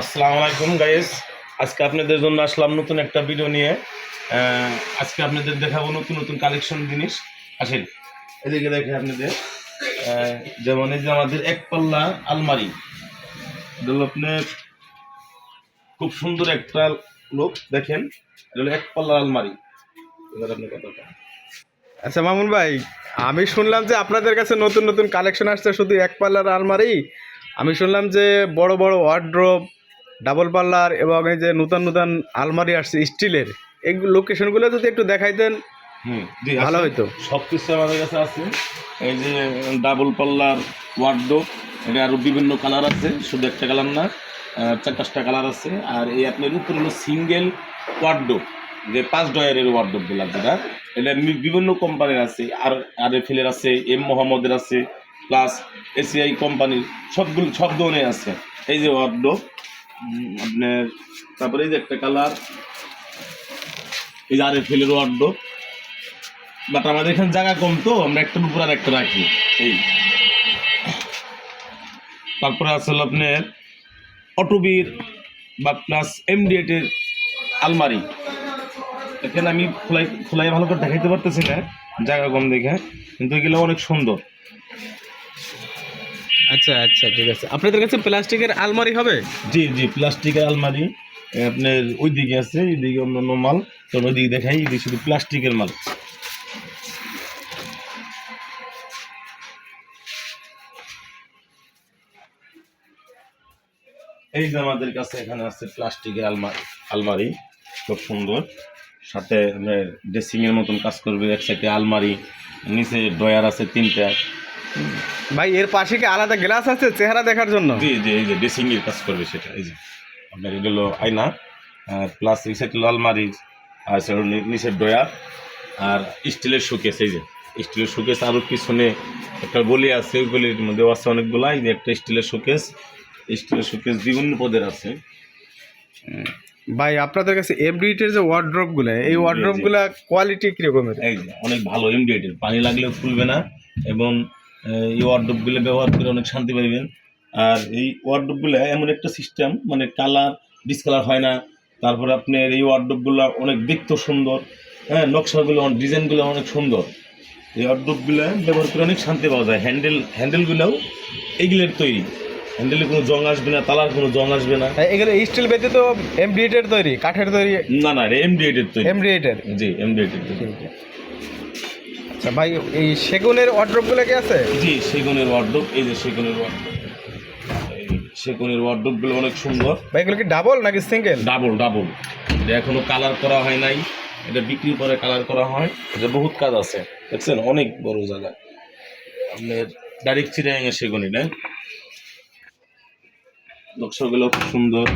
আসসালামু আলাইকুম গাইস আজকে আপনাদের জন্য আসলাম নতুন একটা ভিডিও নিয়ে। আজকে আপনাদের দেখাবো নতুন নতুন কালেকশন জিনিস। আসেন। এদিকে দেখে আপনাদের যেমন এই যে আমাদের এক পাল্লা আলমারি। আপনার খুব সুন্দর একটা লোক দেখেন। এটা হলো এক পাল্লা আলমারি। এবার আপনি কথাটা আচ্ছা মামুন ভাই, আমি শুনলাম যে আপনাদের কাছে নতুন নতুন কালেকশন আসছে, শুধু এক পাল্লার আলমারি। আমি শুনলাম যে বড় বড় ওয়ার্ড্রোব ডাবল পাল্লার এবং এই যে নতুন নতুন আলমারি আসছে স্টিলের এই লোকেশনগুলো যদি একটু দেখাইতেন ভালো। হইতো। সব কিছু আমাদের কাছে আছে। এই যে ডাবল পাল্লার ওয়ার্ডোপ এটা আরও বিভিন্ন কালার আছে শুধু একটা কালার না চার পাঁচটা কালার আছে। আর এই আপনার উপরে হলো সিঙ্গেল ওয়ার্ডোপ যে পাঁচ ডয়ারের ওয়ার্ডোপগুলা যেটা এটা বিভিন্ন কোম্পানির আছে। আর আর এফিলের আছে এম মোহাম্মদের আছে প্লাস এসিআই কোম্পানির সবগুলো সব ধরনের আছে। এই যে ওয়ার্ডোপ আপনার, তারপরে এই যে একটা কালার এই যে আর এফিলের ওয়ার্ডোপ বাট আমাদের এখানে জায়গা কম তো, আমরা একটার উপর আর একটা রাখি। এই। তারপরে আছে হলো আপনার অটোবির বা প্লাস এমডিএটের আলমারি। এখানে আমি খোলাই খোলাই ভালো করে দেখাইতে পারতেছি না, জায়গা কম দেখে, কিন্তু এগুলো অনেক সুন্দর। আচ্ছা আচ্ছা ঠিক আছে। আপনাদের কাছে প্লাস্টিকের আলমারি হবে? জি জি, প্লাস্টিকের আলমারি। আপনার ওই দিকে আছে, এইদিকে অন্যান্য মাল। তো ওইদিকে দেখাই, এদিকে শুধু প্লাস্টিকের মাল। এই যে আমাদের কাছে এখানে আছে প্লাস্টিকের আলমারি আলমারি। খুব সুন্দর। সাথে ড্রেসিং এর মতন কাজ করবে এক সাইডে আলমারি। নিচে ড্রয়ার আছে তিনটা। ভাই এর পাশে কি আলাদা গ্লাস আছে চেহারা দেখার জন্য? জি জি এই যে ড্রেসিং এর কাজ করবে সেটা এই যে। আপনার এটা হলো আয়না প্লাস এই সাইড হলো আলমারি আর নিচের ডয়ার আর স্টিলের শোকেস এই যে। স্টিলের শোকেস আরও পিছনে একটা গলি আছে ওই গলির মধ্যেও আছে অনেকগুলো এই যে একটা স্টিলের শোকেস স্টিলের শোকেস বিভিন্ন পদের আছে। ভাই আপনাদের কাছে এমডিটের যে ওয়ার্ড্রোবগুলো এই ওয়ার্ড্রোবগুলো কোয়ালিটি কীরকমের? এই অনেক ভালো এমডিএটের পানি লাগলেও ফুলবে না এবং এই ওয়ার্ডরোবগুলো ব্যবহার করে অনেক শান্তি পাইবেন। আর এই ওয়ার্ডরোবগুলো এমন একটা সিস্টেম মানে কালার ডিসকালার হয় না। তারপরে আপনার এই ওয়ার্ডরোবগুলো অনেক দেখতে সুন্দর হ্যাঁ নকশাগুলো অনেক ডিজাইনগুলো অনেক সুন্দর। এই ওয়ার্ডরোবগুলো ব্যবহার করে অনেক শান্তি পাওয়া যায়। হ্যান্ডেল হ্যান্ডেলগুলোও এগুলোর তৈরি। হ্যান্ডেলে কোনো জং আসবে না তালার কোনো জং আসবে না। এগুলো স্টিল ব্যতীত এমডিটের তৈরি কাঠের তৈরি? না না এমডিএটের তৈরি। এমডিটের জি এমডিএটের তৈরি। আচ্ছা ভাই এই সেগুনের ওয়ার্ড্রোবগুলো কি আছে? জি সেগুনের ওয়ার্ডরোব এই যে সেগুনের ওয়ার্ডরোব এই সেগুনের ওয়ার্ডরোবগুলো অনেক সুন্দর। ভাই এগুলো কি ডাবল নাকি সিঙ্গেল ডাবল ডাবল এটা এখনও কালার করা হয় নাই। এটা বিক্রি করে কালার করা হয়। এটা বহুত কাজ আছে। দেখছেন অনেক বড় জায়গা। আপনার ডাইরেক্ট চিরাঙ্গে সেগুনি না? নকশাগুলো খুব সুন্দর।